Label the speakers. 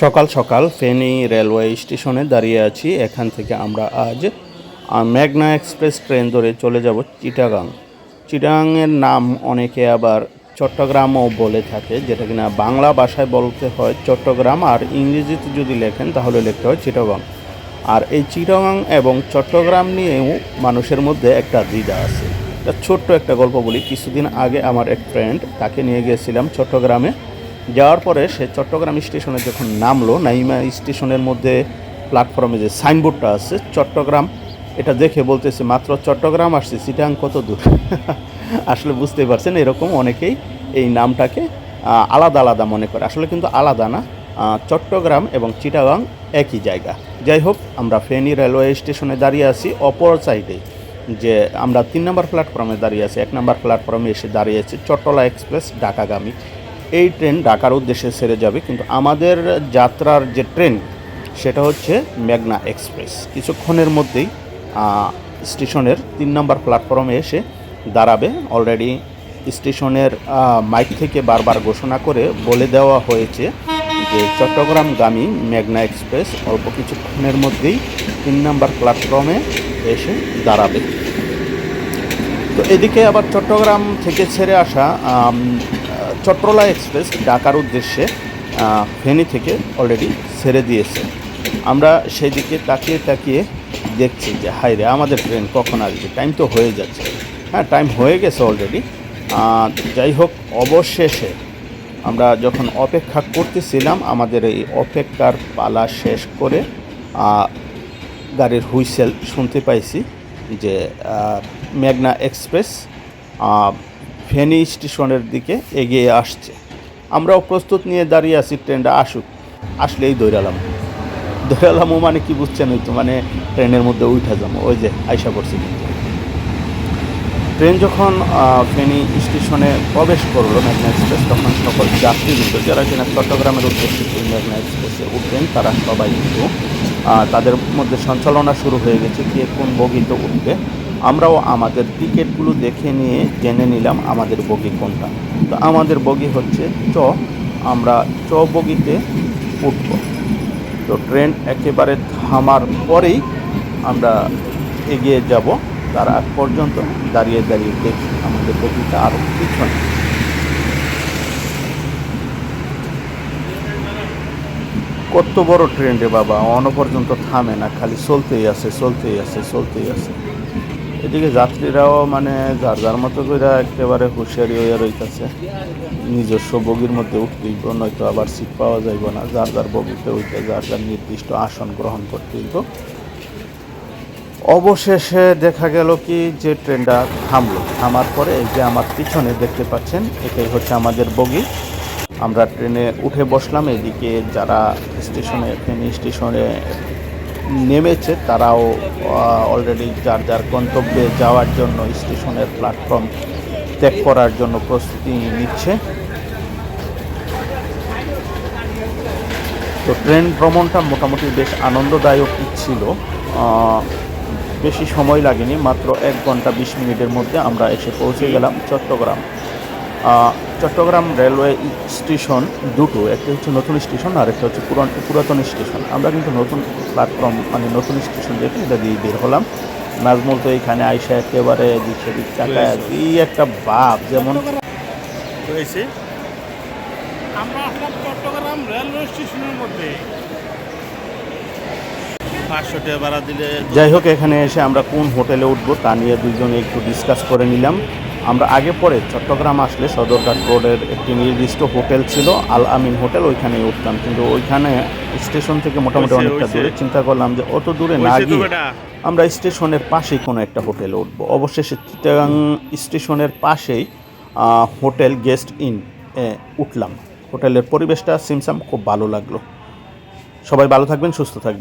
Speaker 1: সকাল সকাল ফেনী রেলওয়ে স্টেশনে দাঁড়িয়ে আছি। এখান থেকে আমরা আজ মেঘনা এক্সপ্রেস ট্রেন ধরে চলে যাব চিটাগাং। চিটাগাংয়ের নাম অনেকে আবার চট্টগ্রামও বলে থাকে, যেটা কিনা বাংলা ভাষায় বলতে হয় চট্টগ্রাম, আর ইংরেজিতে যদি লেখেন তাহলে লিখতে হয় চিটাগাং। আর এই চিটাগাং এবং চট্টগ্রাম নিয়েও মানুষের মধ্যে একটা দ্বিধা আছে। ছোট্ট একটা গল্প বলি। কিছুদিন আগে আমার এক ফ্রেন্ড তাকে নিয়ে গিয়েছিলাম চট্টগ্রামে। যাওয়ার পরে সে চট্টগ্রাম স্টেশনে যখন নামলো, নাইমা স্টেশনের মধ্যে প্ল্যাটফর্মে যে সাইনবোর্ডটা আছে, চট্টগ্রাম, এটা দেখে বলতেছে, মাত্র চট্টগ্রাম আসছে চিটাং কত দূর? আসলে বুঝতেই পারছেন, এরকম অনেকেই এই নামটাকে আলাদা আলাদা মনে করে। আসলে কিন্তু আলাদা না চট্টগ্রাম এবং চিটাগাং একই জায়গা। যাই হোক, আমরা ফেনী রেলওয়ে স্টেশনে দাঁড়িয়ে আছি, অপর সাইডে যে আমরা তিন নম্বর প্ল্যাটফর্মে দাঁড়িয়ে আছি, এক নম্বর প্ল্যাটফর্মে এসে দাঁড়িয়েছে চট্টলা এক্সপ্রেস, ঢাকাগামী। এই ট্রেন ঢাকার উদ্দেশ্যে ছেড়ে যাবে, কিন্তু আমাদের যাত্রার যে ট্রেন, সেটা হচ্ছে মেঘনা এক্সপ্রেস। কিছুক্ষণের মধ্যেই স্টেশনের তিন নম্বর প্ল্যাটফর্মে এসে দাঁড়াবে। অলরেডি স্টেশনের মাইক থেকে বারবার ঘোষণা করে বলে দেওয়া হয়েছে যে চট্টগ্রামগামী মেঘনা এক্সপ্রেস অল্প কিছুক্ষণের মধ্যেই তিন নম্বর প্ল্যাটফর্মে এসে দাঁড়াবে। তো এদিকে আবার চট্টগ্রাম থেকে ছেড়ে আসা চট্টলা এক্সপ্রেস ঢাকার উদ্দেশ্যে ফেনী থেকে অলরেডি ছেড়ে দিয়েছে। আমরা সেই দিকে তাকিয়ে তাকিয়ে দেখছি যে হাই রে, আমাদের ট্রেন কখন আসবে? টাইম তো হয়ে যাচ্ছে। হ্যাঁ টাইম হয়ে গেছে অলরেডি যাই হোক, অবশেষে আমরা যখন অপেক্ষা করতেছিলাম, আমাদের এই অপেক্ষার পালা শেষ করে গাড়ির হুইসেল শুনতে পাইছি যে মেঘনা এক্সপ্রেস ফেনী স্টেশনের দিকে এগিয়ে আসছে। আমরাও প্রস্তুত নিয়ে দাঁড়িয়ে আছি, ট্রেনটা আসুক। আসলেই দৌড়ালাম। দৌড়ালামও মানে কি বুঝছেন ওই তো মানে ট্রেনের মধ্যে উঠে যাব, ওই যে আইসা করছি কিন্তু ট্রেন যখন ফেনী স্টেশনে প্রবেশ করল, মেঘনা এক্সপ্রেস, তখন সকল যাত্রী যাত্রীবৃন্দ যারা কিনা চট্টগ্রামের উদ্দেশ্যে মেঘনা এক্সপ্রেসে উঠবেন, তারা সবাই কিন্তু তাদের মধ্যে সঞ্চালনা শুরু হয়ে গেছে, কে কোন বগিতে উঠবে। আমরাও আমাদের টিকিটগুলো দেখে নিয়ে জেনে নিলাম আমাদের বগি কোনটা। তো আমাদের বগি হচ্ছে চ, আমরা চ বগিতে উঠব। তো ট্রেন একেবারে থামার পরেই আমরা এগিয়ে যাব। তার আগ পর্যন্ত দাঁড়িয়ে দাঁড়িয়ে দেখি আমাদের বগিটা আরও পিছনে। কত বড় ট্রেন রে বাবা অন পর্যন্ত থামে না, খালি চলতেই আছে চলতেই আছে চলতেই আছে। এদিকে যাত্রীরাও মানে যার যার মতো করে একেবারে হুঁশিয়ারি হইয়া রইতেছে। নিজস্ব বগির মধ্যে উঠতেই নয়তো আবার সিট পাওয়া যাইব না। যার যার বগিতে উঠে, যার যার নির্দিষ্ট আসন গ্রহণ করতে হইব। অবশেষে দেখা গেল কি, যে ট্রেনটা থামলো। থামার পরে এই যে আমার পিছনে দেখতে পাচ্ছেন, এটাই হচ্ছে আমাদের বগি। আমরা ট্রেনে উঠে বসলাম। এদিকে যারা স্টেশনে ফেনী স্টেশনে নেমেছে, তারাও অলরেডি যার যার গন্তব্যে যাওয়ার জন্য স্টেশনের প্ল্যাটফর্ম ত্যাগ করার জন্য প্রস্তুতি নিচ্ছে। তো ট্রেন ভ্রমণটা মোটামুটি বেশ আনন্দদায়ক ছিল। বেশি সময় লাগেনি, মাত্র এক ঘণ্টা বিশ মিনিটের মধ্যে আমরা এসে পৌঁছে গেলাম চট্টগ্রাম। চট্টগ্রাম রেলওয়ে স্টেশন দুটো একটা হচ্ছে নতুন স্টেশন আর একটা হচ্ছে পুরান পুরাতন স্টেশন। আমরা কিন্তু নতুন প্ল্যাটফর্ম মানে নতুন স্টেশন দেখে এটা দিয়ে বের হলাম। নাজমুল তো এখানে আইসা একেবারে দিক সেদিক চাকায় এই একটা বাপ যেমন
Speaker 2: হয়েছে আমরা আসলাম চট্টগ্রাম রেলওয়ে স্টেশনের মধ্যে।
Speaker 1: যাই হোক এখানে এসে আমরা কোন হোটেলে উঠবো তা নিয়ে দুজনে একটু ডিসকাস করে নিলাম। আমরা আগে পরে চট্টগ্রাম আসলে সদরঘাট রোডের একটি নির্দিষ্ট হোটেল ছিল আল আমিন হোটেল ওইখানেই উঠতাম। কিন্তু ওইখানে স্টেশন থেকে মোটামুটি অনেকটা দূরে চিন্তা করলাম যে অত দূরে না গিয়ে আমরা স্টেশনের পাশেই কোনো একটা হোটেলে উঠবো। অবশেষে চিটাগাং স্টেশনের পাশেই হোটেল গেস্ট ইন এ, উঠলাম। হোটেলের পরিবেশটা সিমসাম খুব ভালো লাগল। সবাই ভালো থাকবেন সুস্থ থাকবেন।